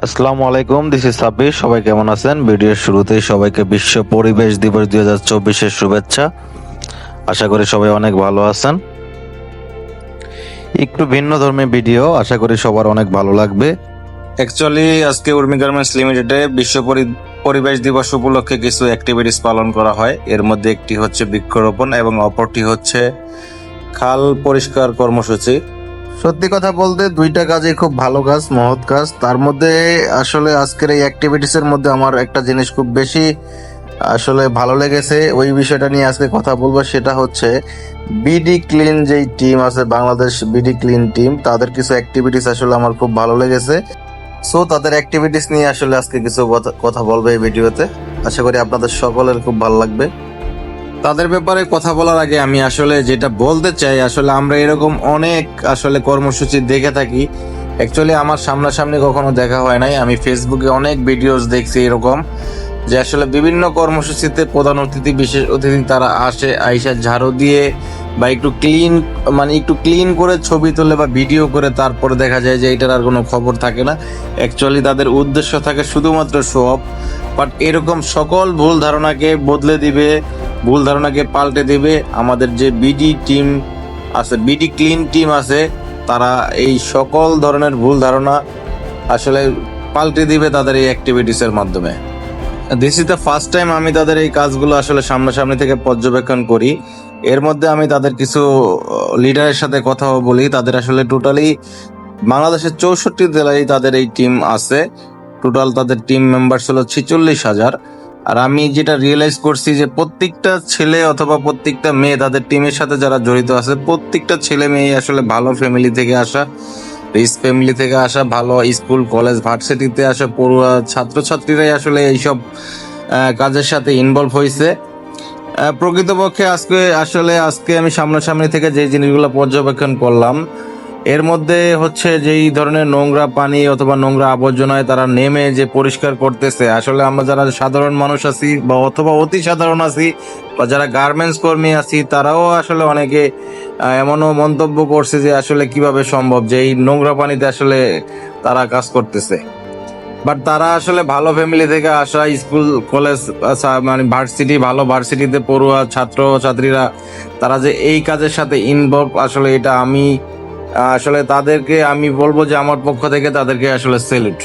আসসালামু আলাইকুম this is Sabbir, সবাই কেমন আছেন? ভিডিওর শুরুতেই সবাইকে বিশ্ব পরিবেশ দিবস দুই হাজার চব্বিশের শুভেচ্ছা। আশা করি সবাই অনেক ভালো আছেন। একটু ভিন্ন ধর্মী ভিডিও, আশা করি সবার অনেক ভালো লাগবে। অ্যাকচুয়ালি আজকে উর্মি গার্মেন্টস লিমিটেডে বিশ্ব পরি- পরিবেশ দিবস উপলক্ষে কিছু অ্যাক্টিভিটিস পালন করা হয়। এর মধ্যে একটি হচ্ছে বৃক্ষরোপণ এবং অপরটি হচ্ছে খাল পরিষ্কার কর্মসূচি। সত্যি কথা বলতে দুইটা কাজই খুব ভালো কাজ, মহৎ কাজ। তার মধ্যে আসলে আজকের এই অ্যাক্টিভিটিস এর মধ্যে আমার একটা জিনিস খুব বেশি আসলে ভালো লেগেছে। ওই বিষয়টা নিয়ে আজকে কথা বলব, সেটা হচ্ছে বিডি ক্লিন যেই টিম আছে, বাংলাদেশ বিডি ক্লিন টিম তাদের কিছু অ্যাক্টিভিটিস আসলে আমার খুব ভালো লেগেছে। সো তাদের অ্যাক্টিভিটিস নিয়ে আসলে আজকে কিছু কথা বলব এই ভিডিওতে। আশা করি আপনাদের সকলের খুব ভালো লাগবে। তাদের ব্যাপারে কথা বলার আগে আমি আসলে যেটা বলতে চাই, আসলে আমরা এরকম অনেক আসলে কর্মসূচি দেখে থাকি। অ্যাকচুয়ালি আমার সামনাসামনি কখনো দেখা হয় নাই। আমি ফেসবুকে অনেক ভিডিওস দেখছি এরকম, যে আসলে বিভিন্ন কর্মসূচিতে প্রধান অতিথি, বিশেষ অতিথি তারা আসে, আইসা ঝাড়ু দিয়ে বা একটু ক্লিন মানে একটু ক্লিন করে ছবি তোলে বা ভিডিও করে তারপরে দেখা যায় যে এটার আর কোনো খবর থাকে না। অ্যাকচুয়ালি তাদের উদ্দেশ্য থাকে শুধুমাত্র অফ বাট এরকম সকল ভুল ধারণাকে বদলে দিবে, ভুল ধারণাকে পাল্টে দিবে, আমাদের যে বিডি টিম আছে বিডি ক্লিন টিম আছে, তারা এই সকল ধরনের ভুল ধারণা আসলে পাল্টে দিবে তাদের এই অ্যাক্টিভিটিস এর মাধ্যমে। This is the first time আমি তাদের এই কাজগুলো আসলে সামনাসামনি থেকে পর্যবেক্ষণ করি। এর মধ্যে আমি তাদের কিছু লিডারের সাথে কথাও বলি। তাদের আসলে টোটালি বাংলাদেশের চৌষট্টি জেলায় তাদের এই টিম আছে। টোটাল তাদের টিম মেম্বার ছিল ছিচল্লিশ হাজার। আর আমি যেটা রিয়েলাইজ করছি যে প্রত্যেকটা ছেলে অথবা প্রত্যেকটা মেয়ে তাদের টিমের সাথে যারা জড়িত আছে, প্রত্যেকটা ছেলে মেয়ে আসলে ভালো ফ্যামিলি থেকে আসা রিচ ফ্যামিলি থেকে আসা, ভালো স্কুল কলেজ ভার্সিটিতে আসা পড়ুয়া ছাত্রছাত্রীরাই আসলে এইসব কাজের সাথে ইনভলভ হয়েছে প্রকৃতপক্ষে আজকে, আসলে আজকে আমি সামনাসামনি থেকে যে জিনিসগুলো পর্যবেক্ষণ করলাম এর মধ্যে হচ্ছে যেই ধরনের নোংরা পানি অথবা নোংরা আবর্জনায় তারা নেমে যে পরিষ্কার করতেছে। আসলে আমরা যারা সাধারণ মানুষ আছি বা অথবা অতি সাধারণ আছি বা যারা গার্মেন্টস কর্মী আছি তারাও আসলে অনেকে এমনও মন্তব্য করছে যে আসলে কীভাবে সম্ভব যে এই নোংরা পানিতে আসলে তারা কাজ করতেছে। বাট তারা আসলে ভালো ফ্যামিলি থেকে আসা স্কুল কলেজ আচ্ছা, মানে ভার্সিটি ভালো ভার্সিটিতে পড়ুয়া ছাত্র ছাত্রীরা তারা যে এই কাজের সাথে ইনভলভ আসলে এটা আমি আসলে তাদেরকে আমি বলব যে আমার পক্ষ থেকে তাদেরকে আসলে সেলুট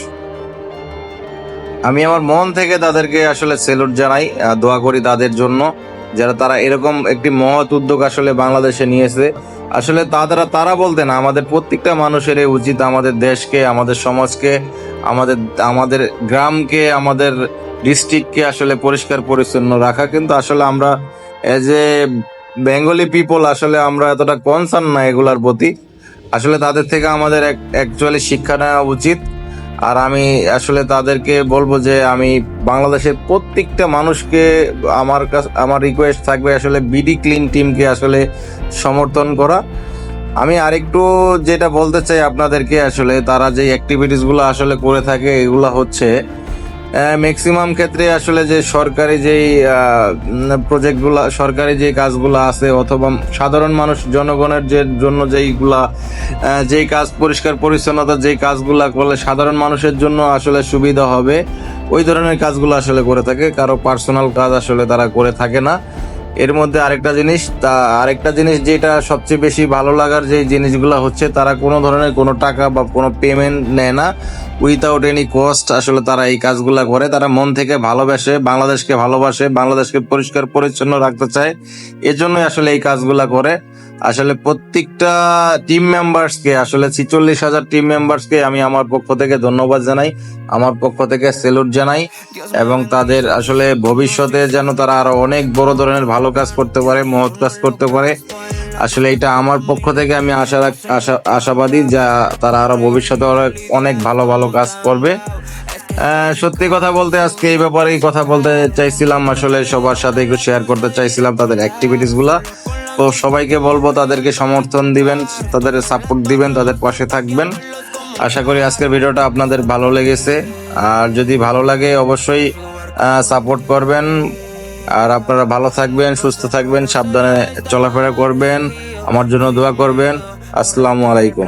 আমি আমার মন থেকে তাদেরকে আসলে সেলুট জানাই দোয়া করি তাদের জন্য, যারা তারা এরকম একটি মহৎ উদ্যোগ আসলে বাংলাদেশে নিয়েছে। আসলে তারা তারা বলতে না, আমাদের প্রত্যেকটা মানুষের উচিত আমাদের দেশকে, আমাদের সমাজকে, আমাদের আমাদের গ্রামকে, আমাদের ডিস্ট্রিক্টকে আসলে পরিষ্কার পরিচ্ছন্ন রাখা। কিন্তু আসলে আমরা এজ এ বেঙ্গলি পিপল আসলে আমরা এতটা কনসার্ন না এগুলার প্রতি। আসলে তাদের থেকে আমাদের অ্যাকচুয়ালি শিক্ষা নেওয়া উচিত। আর আমি আসলে তাদেরকে বলব যে আমি বাংলাদেশের প্রত্যেকটা মানুষকে আমার কাছে, আমার রিকোয়েস্ট থাকবে আসলে বিডি ক্লিন টিমকে আসলে সমর্থন করা। আমি আরেকটু যেটা বলতে চাই আপনাদেরকে আসলে, তারা যে অ্যাক্টিভিটিসগুলো আসলে করে থাকে, এগুলো হচ্ছে ম্যাক্সিমাম ক্ষেত্রে আসলে যে সরকারি যেই প্রজেক্টগুলো সরকারি যে কাজগুলো আছে অথবা সাধারণ মানুষ, জনগণের যে জন্য যেইগুলা যেই কাজ পরিষ্কার পরিচ্ছন্নতা যেই কাজগুলা করলে সাধারণ মানুষের জন্য আসলে সুবিধা হবে, ওই ধরনের কাজগুলো আসলে করে থাকে, কারও পার্সোনাল কাজ আসলে তারা করে থাকে না। এর মধ্যে আরেকটা জিনিস, তা আরেকটা জিনিস যেটা সবচেয়ে বেশি ভালো লাগার যে জিনিসগুলো হচ্ছে, তারা কোনো ধরনের কোনো টাকা বা কোনো পেমেন্ট নেয় না। উইথাউট এনি কস্ট আসলে তারা এই কাজগুলো করে। তারা মন থেকে ভালোবাসে, বাংলাদেশকে ভালোবাসে, বাংলাদেশকে পরিষ্কার পরিচ্ছন্ন রাখতে চায়। এজন্যই আসলে এই কাজগুলো করে। আসলে প্রত্যেকটা টিম মেম্বার্সকে আসলে ছিচল্লিশ হাজার টিম মেম্বার্সকে আমি আমার পক্ষ থেকে ধন্যবাদ জানাই, আমার পক্ষ থেকে সেলুট জানাই এবং তাদের আসলে ভবিষ্যতে যেন তারা আরও অনেক বড় ধরনের ভালো কাজ করতে পারে, মহৎ কাজ করতে পারে। আসলে এটা আমার পক্ষ থেকে আমি আশা আশা, আশাবাদী যা তারা আরও ভবিষ্যতে অনেক ভালো ভালো কাজ করবে। সত্যি কথা বলতে আজকে এই ব্যাপারেই কথা বলতে চাইছিলাম, আসলে সবার সাথে একটু শেয়ার করতে চাইছিলাম তাদের অ্যাক্টিভিটিসগুলা। তো সবাইকে বলব, তাদেরকে সমর্থন দিবেন, তাদের সাপোর্ট দিবেন, তাদের পাশে থাকবেন। আশা করি আজকের ভিডিওটা আপনাদের ভালো লেগেছে। আর যদি ভালো লাগে, অবশ্যই সাপোর্ট করবেন। আর আপনারা ভালো থাকবেন, সুস্থ থাকবেন, সাবধানে চলাফেরা করবেন, আমার জন্য দোয়া করবেন। আসসালামু আলাইকুম।